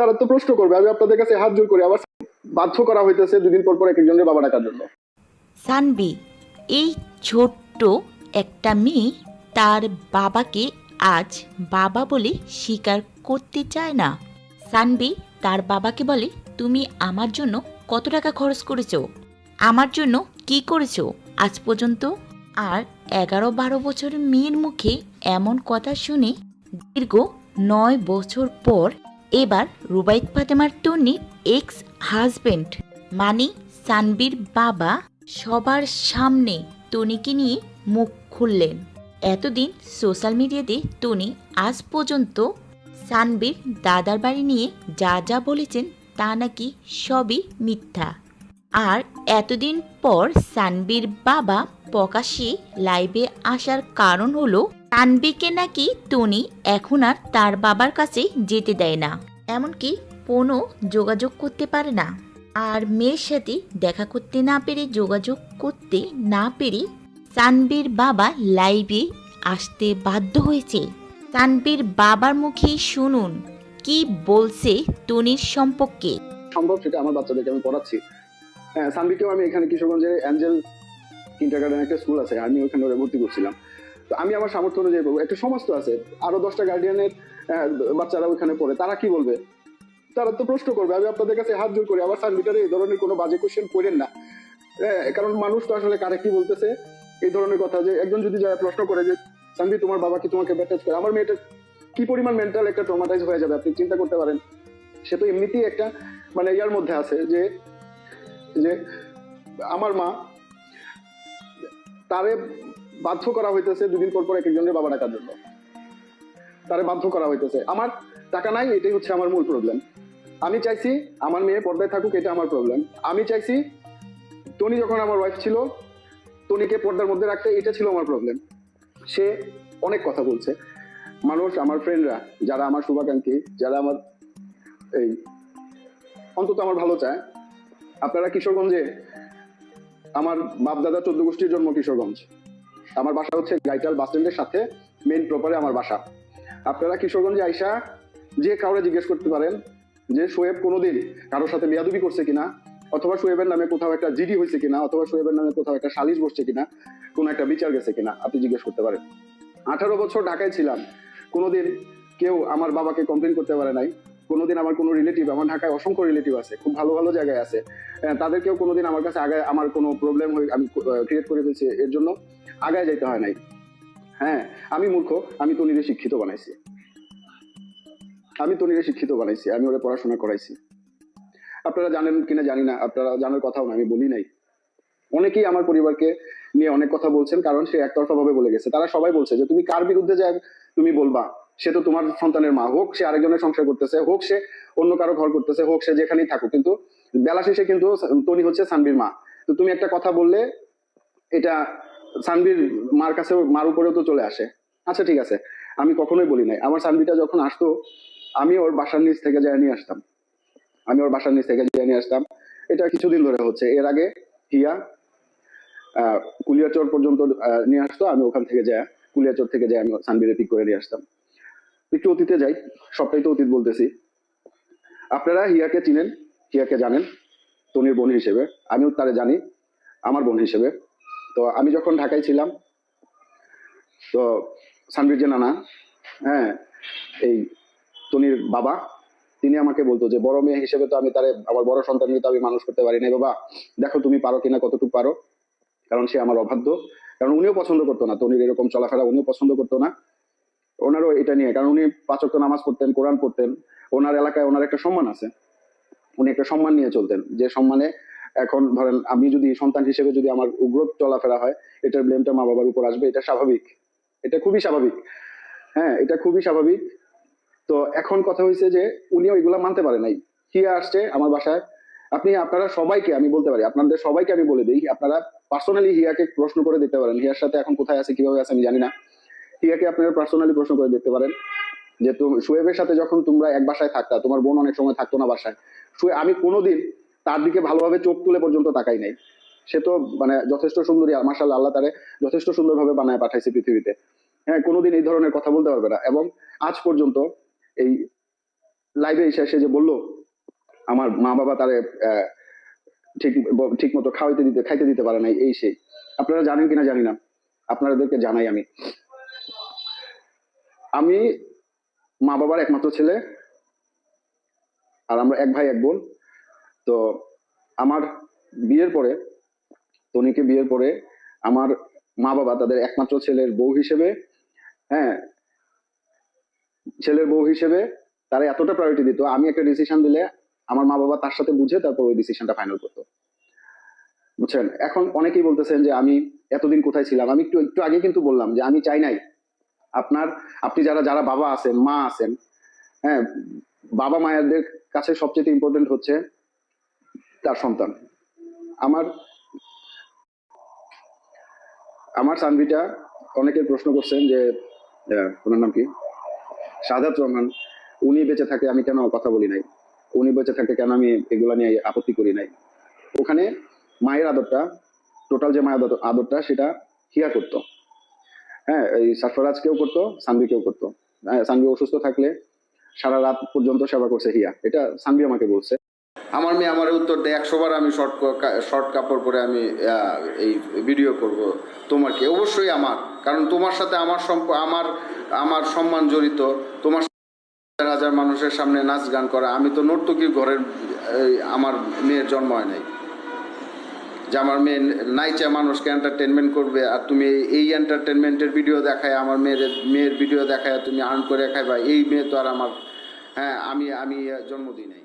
তারা তো প্রশ্ন করবে, আমি আপনাদের কাছে হাত জোর করি আবার বাধ্য করা হইতেছে দুদিন পর পর এক একজনের বাবা ডাকার জন্য। সানবি, এই ছোট্ট একটা মেয়ে তার বাবাকে আজ বাবা বলে স্বীকার করতে চায় না। সানবি, তার বাবাকে বলে, তুমি আমার জন্য কত টাকা খরচ করেছ? আমার জন্য কি করেছ? আজ পর্যন্ত আর এগারো বারো বছরের মেয়ের মুখে এমন কথা শুনে দীর্ঘ নয় বছর পর এবার রুবাইত ফাতেমার টুনির এক্স হাজবেন্ড মানে সানবির বাবা সবার সামনে টনিকে নিয়ে মুখ খুললেন। এতদিন সোশ্যাল মিডিয়াতে টনি আজ পর্যন্ত সানবির দাদার বাড়ি নিয়ে যা যা বলেছেন তা নাকি সবই মিথ্যা। আর এতদিন পর সানবির বাবা প্রকাশ্যে লাইভে আসার কারণ হলো সানবিকে নাকি টনি এখন আর তার বাবার কাছে যেতে দেয় না। এমনকি কোনো যোগাযোগ করতে পারে না। আর মেয়ের সাথে দেখা করতে না পেরে যোগাযোগ করতে না পেরে সানবির বাবা লাইভে আসতে বাধ্য হয়েছে। সানবির বাবার মুখেই শুনুন, কি বলছে টনির সম্পর্কে? সম্ভব সেটা আমার বাচ্চাদেরকে আমি পড়াচ্ছি। হ্যাঁ সানবিকেও আমি এখানে কিশোরগঞ্জে অ্যাঞ্জেল একটা স্কুল আছে, আমি ওখানে ওরা ভর্তি করছিলাম। আমি আমার সামর্থ্য অনুযায়ী বলব। একটা সমাজ তো আছে। আরও দশটা গার্ডিয়ানের বাচ্চারা ওখানে পড়ে। তারা কি বলবে? তারা তো প্রশ্ন করবে। আমি আপনাদের কাছে হাত জোর করি। আবার সানবিটারে এই ধরনের কোনো বাজে কোশ্চেন করেন না। হ্যাঁ, কারণ মানুষ তো আসলে কারে কি বলতেছে? এই ধরনের কথা যে একজন যদি যায় প্রশ্ন করে যে সানবি তোমার বাবা কি তোমাকে ব্যাটাচ করে? আমার মেয়েটা কি পরিমাণ মেন্টাল একটা ট্রমাটাইজ হয়ে যাবে? আপনি চিন্তা করতে পারেন। সে তো এমনিতেই একটা মানে ইয়ার মধ্যে আছে যে যে আমার মা তারে বাধ্য করা হইতেছে দুদিন পর পর এক একজনের বাবা ডাকার জন্য। তারে বাধ্য করা হইতেছে। আমার টাকা নাই, এটাই হচ্ছে আমার মূল প্রবলেম আমি চাইছি আমার মেয়ে পর্দায় থাকুক, এটা আমার প্রবলেম আমি চাইছি টনি যখন আমার ওয়াইফ ছিল, টনিকে পর্দার মধ্যে রাখতে, এটা ছিল আমার প্রবলেম সে অনেক কথা বলছে। মানুষ, আমার ফ্রেন্ডরা যারা আমার শুভাকাঙ্ক্ষী, যারা আমার এই, অন্তত আমার ভালো চায়, আপনারা কিশোরগঞ্জে, আমার বাপ দাদা চোদ্দ গোষ্ঠীর জন্ম কিশোরগঞ্জ। আমার বাসা হচ্ছে গাইটাল বাস স্ট্যান্ডের সাথে মেইন প্রপারে আমার বাসা। আপনারা কিশোরগঞ্জে আইসা যে কাউরে জিজ্ঞেস করতে পারেন যে শোয়েব কোনোদিন কারোর সাথে বেয়াদবি করছে কিনা, অথবা শোয়েবের নামে কোথাও একটা জিডি হয়েছে কিনা, অথবা শোয়েবের নামে কোথাও একটা সালিশ বসছে কিনা, কোনো একটা বিচার গেছে কিনা, আপনি জিজ্ঞেস করতে পারেন। আঠারো বছর ঢাকায় ছিলাম, কোনোদিন কেউ আমার বাবাকে কমপ্লেন করতে পারে নাই, কোনোদিন আমার কোনো রিলেটিভ আমার ঢাকায় অসংখ্য রিলেটিভ আছে, খুব ভালো ভালো জায়গায় আছে তাদেরকেও কোনোদিন আমার কাছে আগে আমার কোনো প্রবলেম হয়ে আমি ক্রিয়েট করে ফেলছি এর জন্য। আগায় যেতে হয় নাই। হ্যাঁ আমি মূর্খ, আমি তনিরে শিক্ষিত বানাইছি। আমি তনিরে শিক্ষিত বানাইছি, আমি ওরা পড়াশোনা করাইছি। আপনারা জানেন কিনা জানি না, আপনারা জানার কথাও না, আমি বলি নাই। অনেকেই আমার পরিবারকে নিয়ে অনেক কথা বলছেন, কারণ সে একতরফা ভাবে বলে গেছে। তারা সবাই বলছে যে, তুমি কার বিরুদ্ধে যায় তুমি বলবা? সে তো তোমার সন্তানের মা, হোক সে আরেকজনের সংসার করতেছে, হোক সে অন্য কারও ঘর করতেছে, হোক সে যেখানেই থাকুক, কিন্তু বেলা শেষে কিন্তু তনি হচ্ছে সানবির মা। তো তুমি একটা কথা বললে, এটা সানবির মার কাছে মার উপরেও তো চলে আসে। আচ্ছা ঠিক আছে। আমি কখনোই বলি নাই। আমার সানবিটা যখন আসতো, আমি ওর বাসার নিচ থেকে যায় নিয়ে আসতাম। আমি ওর বাসার নিচ থেকে যায় নিয়ে আসতাম। এটা কিছুদিন ধরে হচ্ছে। এর আগে হিয়া কুলিয়াচর পর্যন্ত নিয়ে আসতো। আমি ওখান থেকে যাই কুলিয়াচর থেকে যাই আমি সানবিরে পিক করে নিয়ে আসতাম। একটু অতীতে যাই। সবটাই তো অতীত বলতেছি। আপনারা হিয়াকে চিনেন? হিয়াকে জানেন? তনির বোন হিসেবে। আমিও তারে জানি। আমার বোন হিসেবে। তো আমি যখন ঢাকায় ছিলাম, তো সানবির যে নানা হ্যাঁ এই তনির বাবা, তিনি আমাকে বলতো যে, বড় মেয়ে হিসেবে তো আমি তারে, আমার বড় সন্তানকে তো আমি মানুষ করতে পারি না বাবা। দেখো তুমি পারো কিনা, কতটুকু পারো? কারণ সে আমার অবাধ্য। কারণ উনিও পছন্দ করতো না, তনির এরকম চলাফেরা উনিও পছন্দ করতো না। ওনারও এটা নিয়ে, কারণ উনি পাঁচক্ত নামাজ পড়তেন, কোরআন পড়তেন। ওনার এলাকায় ওনার একটা সম্মান আছে। উনি একটা সম্মান নিয়ে চলতেন। যে সম্মানে এখন ধরেন আমি যদি সন্তান হিসেবে যদি আমার উগ্র চলাফেরা হয়, এটার ব্লেমটা মা বাবার উপর আসবে, এটা স্বাভাবিক। এটা খুবই স্বাভাবিক। হ্যাঁ এটা খুবই স্বাভাবিক। তো এখন কথা হয়েছে যে উনিও এগুলা মানতে পারে নাই। হিয়া আসছে আমার বাসায়? আপনি, আপনারা সবাইকে আমি বলতে পারি, আপনাদের সবাইকে আমি বলে দিই, আপনারা পার্সোনালি হিয়াকে প্রশ্ন করে দিতে পারেন, হিয়ার সাথে এখন কোথায় আছে, কীভাবে আছে আমি জানি না। হিয়াকে আপনারা পার্সোনালি প্রশ্ন করে দেখতে পারেন যে তুমি শুয়েবের সাথে যখন তোমরা এক বাসায় থাকতা, তোমার বোন অনেক সময় থাকতো না বাসায়। শুয়ে আমি কোনোদিন তার দিকে ভালোভাবে চোখ তুলে পর্যন্ত তাকাই নাই। সে তো মানে যথেষ্ট সুন্দরী মার্শাল আল্লাহ তারে যথেষ্ট সুন্দরভাবে বানায় পাঠাইছে পৃথিবীতে। হ্যাঁ কোনোদিন এই ধরনের কথা বলতে পারবে না। এবং আজ পর্যন্ত এই লাইভে এসে এসে যে বলল, আমার মা বাবা তারে ঠিক ঠিক মতো খাওয়াইতে দিতে, খাইতে দিতে পারে নাই, এই সেই। আপনারা জানেন কিনা জানি না। আপনাদেরকে জানাই আমি। আমি মা বাবার একমাত্র ছেলে, আর আমরা এক ভাই, এক বোন। তো আমার বিয়ের পরে, তনিকে বিয়ের পরে আমার মা বাবা তাদের একমাত্র ছেলের বউ হিসেবে হ্যাঁ ছেলের বউ হিসেবে তারা এতটা প্রায়োরিটি দিত, আমি একটা ডিসিশন দিলে আমার মা বাবা তার সাথে বুঝে তারপর ওই ডিসিশনটা ফাইনাল করতো। বুঝছেন? এখন অনেকেই বলতেছেন যে আমি এতদিন কোথায় ছিলাম? আমি একটু একটু আগে কিন্তু বললাম যে আমি চাই নাই। আপনার, আপনি যারা যারা বাবা আছেন, মা আছেন হ্যাঁ বাবা মায়েরদের কাছে সবচেয়ে ইম্পর্টেন্ট হচ্ছে সন্তান। আমার আমার সানভিটা অনেকের প্রশ্ন করছেন যে ওনার নাম কি? সাদাত রহমান উনি বেঁচে থাকে আমি কেন কথা বলি নাই? উনি বেঁচে থাকে কেন আমি এগুলা নিয়ে আপত্তি করি নাই? ওখানে মায়ের আদরটা টোটাল যে মায়ের আদরটা সেটা হিয়া করতো। হ্যাঁ এই সারফরাজ কেউ করতো সানভি কেউ করতো। হ্যাঁ, সানভি অসুস্থ থাকলে সারা রাত পর্যন্ত সেবা করছে হিয়া। এটা সানভি আমাকে বলছে। আমার মেয়ে আমার উত্তর দেয় একশোবার আমি শর্ট শর্ট কাপড় পরে আমি এই ভিডিও করব তোমার কি অবশ্যই আমার, কারণ তোমার সাথে আমার সম্প, আমার আমার সম্মান জড়িত। তোমার হাজার মানুষের সামনে নাচ গান করা। আমি তো নর্তকীর ঘরের আমার মেয়ের জন্ম হয় নাই। যে আমার মেয়ে নাইচা মানুষকে এন্টারটেনমেন্ট করবে, আর তুমি এই এন্টারটেনমেন্টের ভিডিও দেখায়, আমার মেয়ের মেয়ের ভিডিও দেখায়, তুমি আর্ন করে খাইবা, এই মেয়ে তো আর আমার হ্যাঁ আমি আমি জন্ম দিই নাই।